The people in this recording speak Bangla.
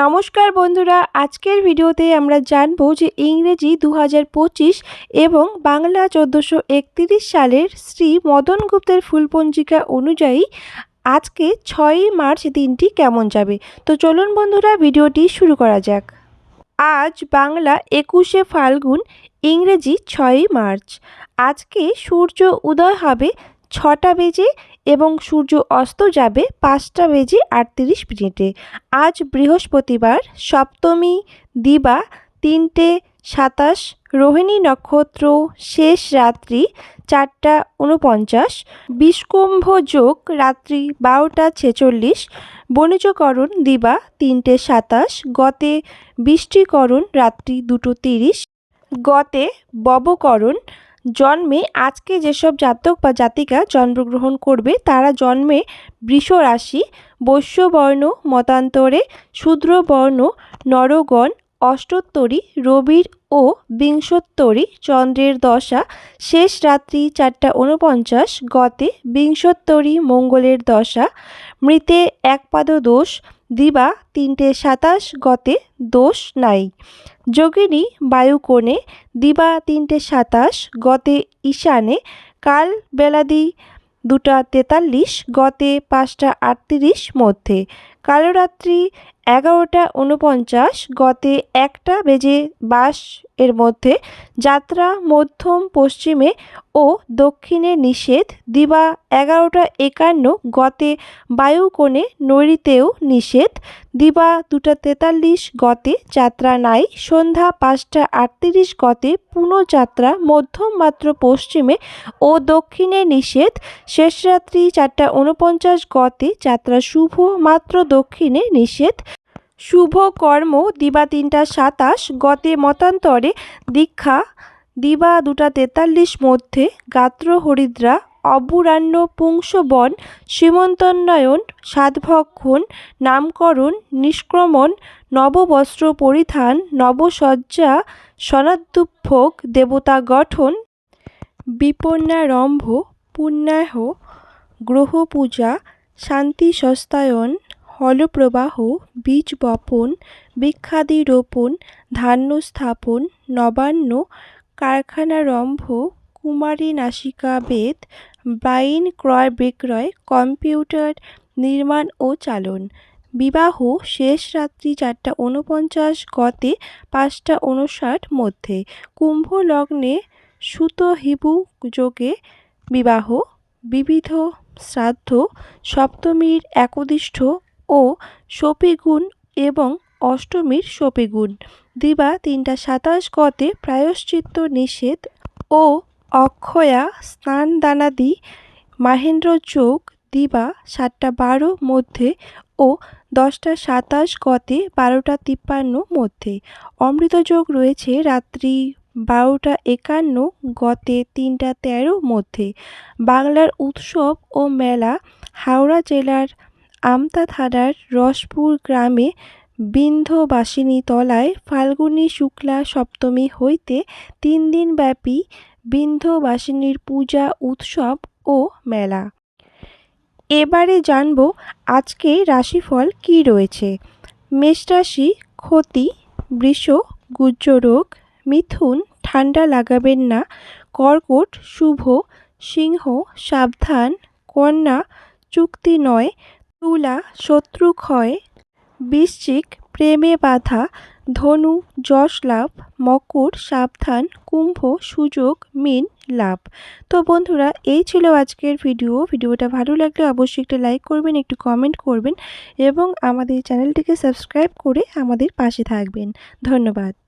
নমস্কার বন্ধুরা, আজকের ভিডিওতে আমরা জানব যে ইংরেজি দু হাজার পঁচিশ এবং বাংলা চোদ্দোশো সালের শ্রী মদন গুপ্তের ফুলপঞ্জিকা অনুযায়ী আজকে ছয়ই মার্চ দিনটি কেমন যাবে? তো চলুন বন্ধুরা, ভিডিওটি শুরু করা যাক। আজ বাংলা একুশে ফাল্গুন, ইংরেজি ছয়ই মার্চ। আজকে সূর্য উদয় হবে ছটা বেজে এবং সূর্য অস্ত যাবে পাঁচটা বেজে আটত্রিশ মিনিটে। আজ বৃহস্পতিবার, সপ্তমী, দিবা, তিনটে, সাতাশ, রোহিণী নক্ষত্র, শেষ রাত্রি, চারটা উনপঞ্চাশ বিষকুম্ভ যোগ, রাত্রি বারোটা ছেচল্লিশ, বণিজকরণ, দিবা, তিনটে সাতাশ, গতে বৃষ্টিকরণ, রাত্রি দুটো তিরিশ, গতে ববকরণ জন্মে আজকে যেসব জাতক বা জাতিকা জন্মগ্রহণ করবে, তারা জন্মে বৃষ রাশি বৈশ্যবর্ণ, মতান্তরে, শূদ্রবর্ণ, নরগণ, অষ্টোত্তরী, রবির ও বিংশোত্তরী চন্দ্রের দশা শেষ রাত্রি চারটা উনপঞ্চাশ গতে বিংশোত্তরী মঙ্গলের দশা মৃতে একপাদ দোষ দিবা তিনটে সাতাশ গতে দোষ নাই। যোগিনী বায়ুকোণে দিবা তিনটে সাতাশ গতে ঈশানে কাল বেলাদি দুটা তেতাল্লিশ গতে পাঁচটা আটত্রিশ মধ্যে। কালরাত্রি এগারোটা উনপঞ্চাশ, গতে একটা বেজে বাসের মধ্যে যাত্রা মধ্যম পশ্চিমে ও দক্ষিণে নিষেধ, দিবা এগারোটা একান্ন, গতে বায়ুকোণে নৈরিতেও নিষেধ, দিবা দুটা তেতাল্লিশ, গতে যাত্রা নাই, সন্ধ্যা পাঁচটা আটত্রিশ, গতে পুনঃযাত্রা মধ্যম মাত্র পশ্চিমে ও দক্ষিণে নিষেধ, শেষরাত্রি চারটা উনপঞ্চাশ, গতে যাত্রা শুভ মাত্র দক্ষিণে নিষেধ। শুভ কর্ম দিবা তিনটা সাতাশ, গতে মতান্তরে দীক্ষা দিবা দুটা তেতাল্লিশ মধ্যে গাত্র হরিদ্রা অবুরান্য পুংসবন, সীমন্তোন্নয়ন সাতভক্ষণ নামকরণ, নিষ্ক্রমণ, নববস্ত্র পরিধান, নবসজ্জা সনাদ্যুভোগ দেবতা গঠন, বিপন্নারম্ভ, পুণ্যাহ গ্রহ পূজা শান্তি সস্তায়ন হলপ্রবাহ, বীজ বপন বৃক্ষাদি রোপণ ধান্য স্থাপন, নবান্ন, কারখানারম্ভ, কুমারী নাসিকা বেদ বাইন ক্রয় বিক্রয়, কম্পিউটার নির্মাণ ও চালন। বিবাহ শেষ রাত্রি চারটা উনপঞ্চাশ গতে পাঁচটা উনষাট মধ্যে। কুম্ভ লগ্নে সুত হিবু যোগে বিবাহ। বিবিধ শ্রাদ্ধ। সপ্তমীর একদিষ্ঠ ও শপিগুণ এবং অষ্টমীর শপিগুণ। দিবা তিনটা সাতাশ গতে প্রায়শ্চিত্ত নিষেধ ও অক্ষয়া স্নান দানাদি মাহেন্দ্র যোগ দিবা সাতটা বারো মধ্যে ও দশটা সাতাশ গতে বারোটা তিপ্পান্ন মধ্যে। অমৃত যোগ রয়েছে রাত্রি বারোটা একান্ন গতে তিনটা তেরো মধ্যে। বাংলার উৎসব ও মেলা হাওড়া জেলার আমতা থানার রসপুর গ্রামে বিন্ধ্যবাসিনী তলায় ফাল্গুনী শুক্লা সপ্তমী হইতে তিন দিনব্যাপী বিন্ধ্যবাসিনীর পূজা, উৎসব ও মেলা। এবারে জানব আজকে রাশিফল কি রয়েছে। মেষ রাশি ক্ষতি, বৃষ, গুজ্জরোগ, মিথুন, ঠান্ডা লাগাবেন না, কর্কট, শুভ, সিংহ, সাবধান, কন্যা, চুক্তি নয় তুলা শত্রু ক্ষয় বৃশ্চিক প্রেমে বাধা, ধনু, যশ লাভ, মকর, সাবধান, কুম্ভ, সুযোগ, মিন, লাভ। তো বন্ধুরা, এই ছিল আজকের ভিডিও। ভিডিওটা ভালো লাগলে অবশ্যই একটা লাইক করবেন, একটু কমেন্ট করবেন এবং আমাদের চ্যানেলটিকে সাবস্ক্রাইব করে আমাদের পাশে থাকবেন। ধন্যবাদ।